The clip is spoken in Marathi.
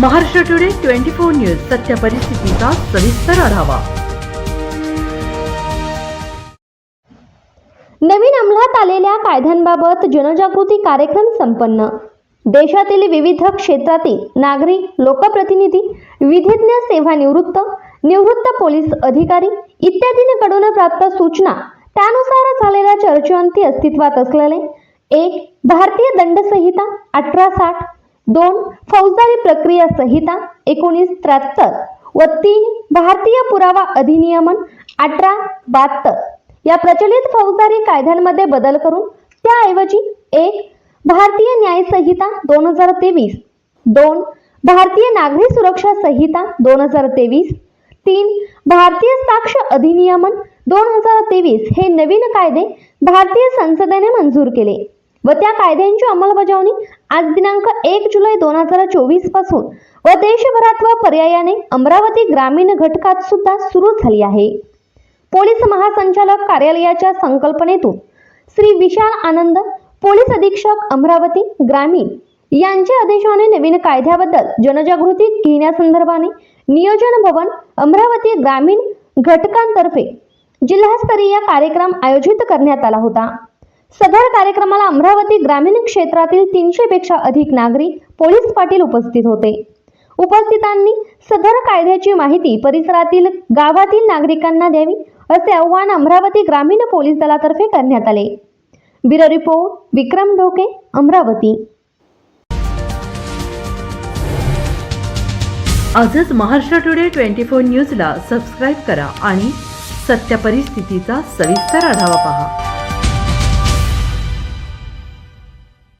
Maharashtra today twenty four news सत्य परिस्थितीचा सविस्तर आढावा. नवीन अंमलात आलेल्या कायद्यांबाबत जनजागृती कार्यक्रम संपन्न. देशातील विविध क्षेत्रातील नागरिक लोकप्रतिनिधी विधिज्ञ सेवानिवृत्त निवृत्त पोलीस अधिकारी इत्यादींकडून प्राप्त सूचना त्यानुसार झालेल्या चर्चेअंती अस्तित्वात असलेले एक भारतीय दंडसंहिता अठरा साठ दोन फौजदारी प्रक्रिया संहिता एकोणीस त्र्याहत्तर व तीन भारतीय पुरावा अधिनियमन अठरा बहात्तर. या प्रचलित फौजदारी कायद्यांमध्ये बदल करून त्याऐवजी एक भारतीय न्याय संहिता दोन हजार तेवीस दोन भारतीय नागरी सुरक्षा संहिता दोन हजार तेवीस तीन भारतीय साक्ष अधिनियमन दोन हजार तेवीस हे नवीन कायदे भारतीय संसदेने मंजूर केले व त्या कायद्यांची अंमलबजावणी आज दिनांक एक जुलै दोन हजार चोवीसपासून व देशभरात व पर्यायाने अमरावती ग्रामीण घटकात सुद्धा सुरू झाली आहे. पोलीस महासंचालक कार्यालयाच्या संकल्पनेतून श्री विशाल आनंद पोलीस अधीक्षक अमरावती ग्रामीण यांच्या आदेशाने नवीन कायद्याबद्दल जनजागृती घेण्यासंदर्भाने नियोजन भवन अमरावती ग्रामीण घटकांतर्फे जिल्हास्तरीय कार्यक्रम आयोजित करण्यात आला होता. सदर कार्यक्रमाला अमरावती ग्रामीण क्षेत्रातील तीनशे पेक्षा अधिक नागरिक पोलीस पाटील उपस्थित होते. उपस्थितांनी सदर कायद्याची माहिती परिसरातील गावातील नागरिकांना द्यावी असे आव्हान अमरावती ग्रामीण पोलीस दलातर्फे करण्यात आले. Bureau report Vikram Dhoke Amravati. आजच महाराष्ट्र टुडे ट्वेंटी फोर न्यूजला सबस्क्राईब करा आणि सत्य परिस्थितीचा सविस्तर आढावा पहा.